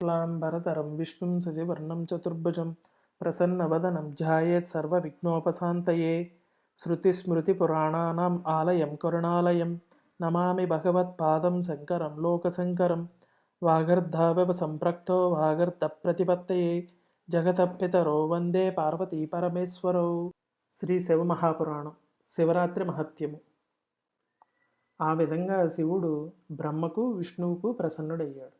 శుక్లాంబరధరం విష్ణుం శశివర్ణం చతుర్భుజం ప్రసన్నవదనం ధ్యాయేత్ సర్వవిఘ్నోపశాంతయే శ్రుతిస్మృతిపురాణానాం ఆలయం కరుణాలయం నమామి భగవత్పాదం శంకరం లోకశంకరం వాగర్ధావ సంప్రక్తో వాగర్ధ ప్రతిపత్తయే జగతపితరో వందే పార్వతీ పరమేశ్వరో శ్రీ శివమహాపురాణం శివరాత్రి మహత్యము ఆ విధంగా శివుడు బ్రహ్మకు విష్ణువుకు ప్రసన్నుడయ్యాడు.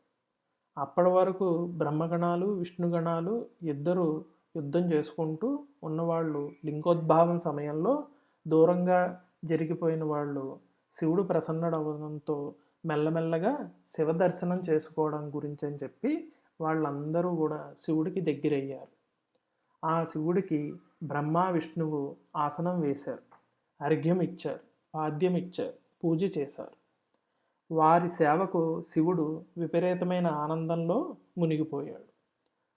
అప్పటి వరకు బ్రహ్మగణాలు విష్ణుగణాలు ఇద్దరు యుద్ధం చేసుకుంటూ ఉన్నవాళ్ళు లింగోద్భావం సమయంలో దూరంగా జరిగిపోయిన వాళ్ళు శివుడు ప్రసన్నుడవడంతో మెల్లమెల్లగా శివ దర్శనం చేసుకోవడం గురించి అని చెప్పి వాళ్ళందరూ కూడా శివుడికి దగ్గరయ్యారు. ఆ శివుడికి బ్రహ్మ విష్ణువు ఆసనం వేశారు. అర్ఘ్యం ఇచ్చారు వాద్యం ఇచ్చారు పూజ చేశారు. వారి సేవకు శివుడు విపరీతమైన ఆనందంలో మునిగిపోయాడు.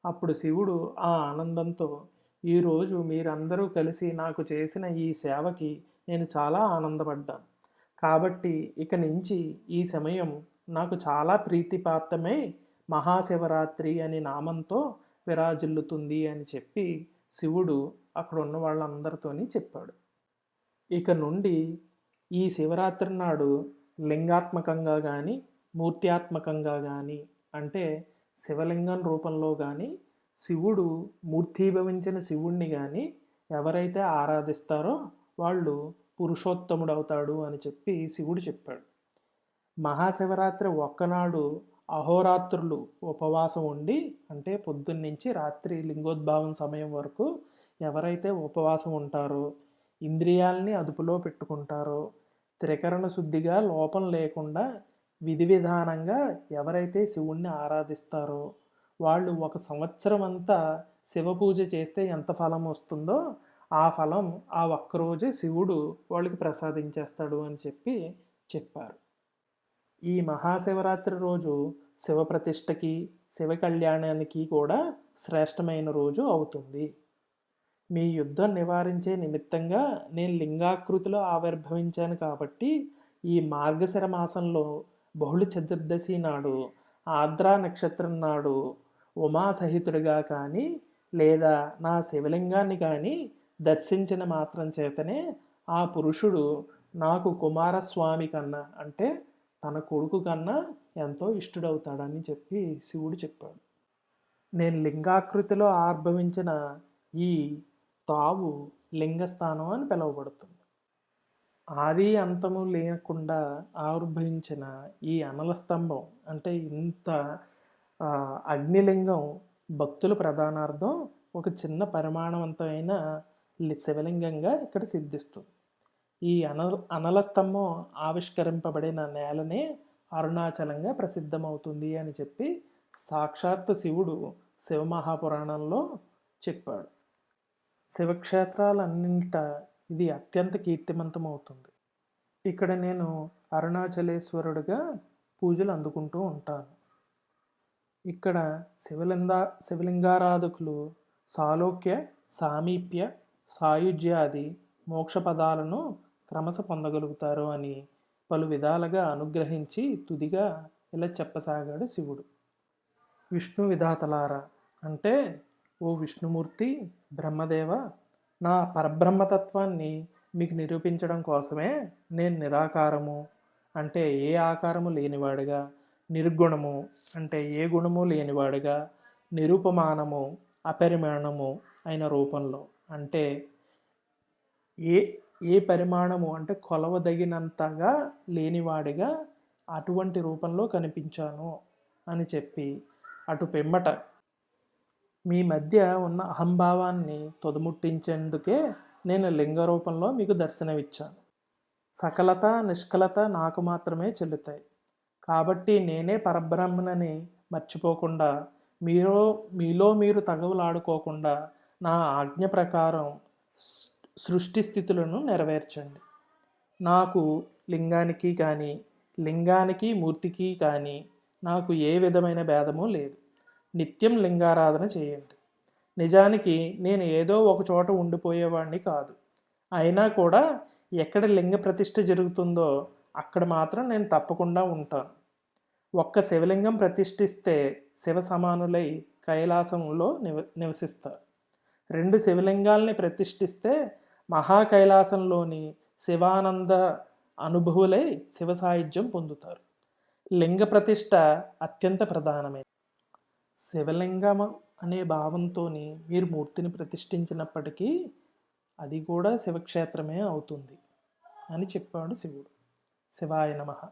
అప్పుడు శివుడు ఆ ఆనందంతో ఈరోజు మీరందరూ కలిసి నాకు చేసిన ఈ సేవకి నేను చాలా ఆనందపడ్డాను. కాబట్టి ఇక నుంచి ఈ సమయం నాకు చాలా ప్రీతిపాత్రమే మహాశివరాత్రి అని నామంతో విరాజిల్లుతుంది అని చెప్పి శివుడు అక్కడ ఉన్న వాళ్ళందరితోని చెప్పాడు. ఇక నుండి ఈ శివరాత్రి నాడు లింగాత్మకంగా కానీ మూర్త్యాత్మకంగా కానీ అంటే శివలింగం రూపంలో కానీ శివుడు మూర్తీభవించిన శివుణ్ణి కానీ ఎవరైతే ఆరాధిస్తారో వాళ్ళు పురుషోత్తముడు అవుతాడు అని చెప్పి శివుడు చెప్పాడు. మహాశివరాత్రి ఒక్కనాడు అహోరాత్రులు ఉపవాసం ఉండి అంటే పొద్దున్నుంచి రాత్రి లింగోద్భావం సమయం వరకు ఎవరైతే ఉపవాసం ఉంటారో ఇంద్రియాల్ని అదుపులో పెట్టుకుంటారో త్రికరణ శుద్ధిగా లోపం లేకుండా విధి విధానంగా ఎవరైతే శివుణ్ణి ఆరాధిస్తారో వాళ్ళు ఒక సంవత్సరం అంతా శివ పూజ చేస్తే ఎంత ఫలం వస్తుందో ఆ ఫలం ఆ ఒక్కరోజు శివుడు వాళ్ళకి ప్రసాదించేస్తాడు అని చెప్పి చెప్పారు. ఈ మహాశివరాత్రి రోజు శివ ప్రతిష్టకి శివ కళ్యాణానికి కూడా శ్రేష్టమైన రోజు అవుతుంది. మీ యుద్ధం నివారించే నిమిత్తంగా నేను లింగాకృతిలో ఆవిర్భవించాను కాబట్టి ఈ మార్గశిర మాసంలో బహుళ చతుర్దశి నాడు ఆర్ద్రా నక్షత్రం నాడు ఉమాసహితుడిగా కానీ లేదా నా శివలింగాన్ని కానీ దర్శించిన మాత్రం చేతనే ఆ పురుషుడు నాకు కుమారస్వామి కన్నా అంటే తన కొడుకు కన్నా ఎంతో ఇష్టడవుతాడని చెప్పి శివుడు చెప్పాడు. నేను లింగాకృతిలో ఆర్భవించిన ఈ తావు లింగస్థానం అని పిలువబడుతుంది. ఆది అంతము లేకుండా ఆవిర్భవించిన ఈ అనల స్తంభం అంటే ఇంత అగ్నిలింగం భక్తుల ప్రధానార్థం ఒక చిన్న పరిమాణవంతమైన శివలింగంగా ఇక్కడ సిద్ధిస్తుంది. ఈ అన అనల స్తంభం ఆవిష్కరింపబడిన నేలనే అరుణాచలంగా ప్రసిద్ధమవుతుంది అని చెప్పి సాక్షాత్తు శివుడు శివమహాపురాణంలో చెప్పాడు. శివక్షేత్రాలన్నింట ఇది అత్యంత కీర్తిమంతమవుతుంది. ఇక్కడ నేను అరుణాచలేశ్వరుడిగా పూజలు అందుకుంటూ ఉంటాను. ఇక్కడ శివలింగా శివలింగారాధకులు సాలోక్య సామీప్య సాయుజ్యాది మోక్ష పదాలను క్రమశ పొందగలుగుతారు అని పలు విధాలుగా అనుగ్రహించి తుదిగా ఇలా చెప్పసాగాడు శివుడు. విష్ణు విధాతలారా అంటే ఓ విష్ణుమూర్తి బ్రహ్మదేవ నా పరబ్రహ్మతత్వాన్ని మీకు నిరూపించడం కోసమే నేను నిరాకారము అంటే ఏ ఆకారము లేనివాడుగా నిర్గుణము అంటే ఏ గుణము లేనివాడుగా నిరూపమానము అపరిమాణము అయిన రూపంలో అంటే ఏ ఏ పరిమాణము అంటే కొలవదగినంతగా లేనివాడిగా అటువంటి రూపంలో కనిపించాను అని చెప్పి అటు పిమ్మట మీ మధ్య ఉన్న అహంభావాన్ని తొదముట్టించేందుకే నేను లింగ రూపంలో మీకు దర్శనమిచ్చాను. సకలత నిష్కలత నాకు మాత్రమే చెల్లుతాయి. కాబట్టి నేనే పరబ్రహ్మనని మర్చిపోకుండా మీరు మీలో మీరు తగవులాడుకోకుండా నా ఆజ్ఞ ప్రకారం సృష్టి స్థితులను నెరవేర్చండి. నాకు లింగానికి కానీ లింగానికి మూర్తికి కానీ నాకు ఏ విధమైన భేదము లేదు. నిత్యం లింగారాధన చేయండి. నిజానికి నేను ఏదో ఒక చోట ఉండిపోయేవాడిని కాదు. అయినా కూడా ఎక్కడ లింగ ప్రతిష్ఠ జరుగుతుందో అక్కడ మాత్రం నేను తప్పకుండా ఉంటాను. ఒక్క శివలింగం ప్రతిష్ఠిస్తే శివ సమానులై కైలాసంలో నివ నివసిస్తారు. రెండు శివలింగాల్ని ప్రతిష్ఠిస్తే మహాకైలాసంలోని శివానంద అనుభవులై శివ సాహిత్యం పొందుతారు. లింగ ప్రతిష్ఠ అత్యంత ప్రధానమైనది. శివలింగం అనే భావంతో మీరు మూర్తిని ప్రతిష్ఠించినప్పటికీ అది కూడా శివక్షేత్రమే అవుతుంది అని చెప్పాడు శివుడు. శివాయ నమః.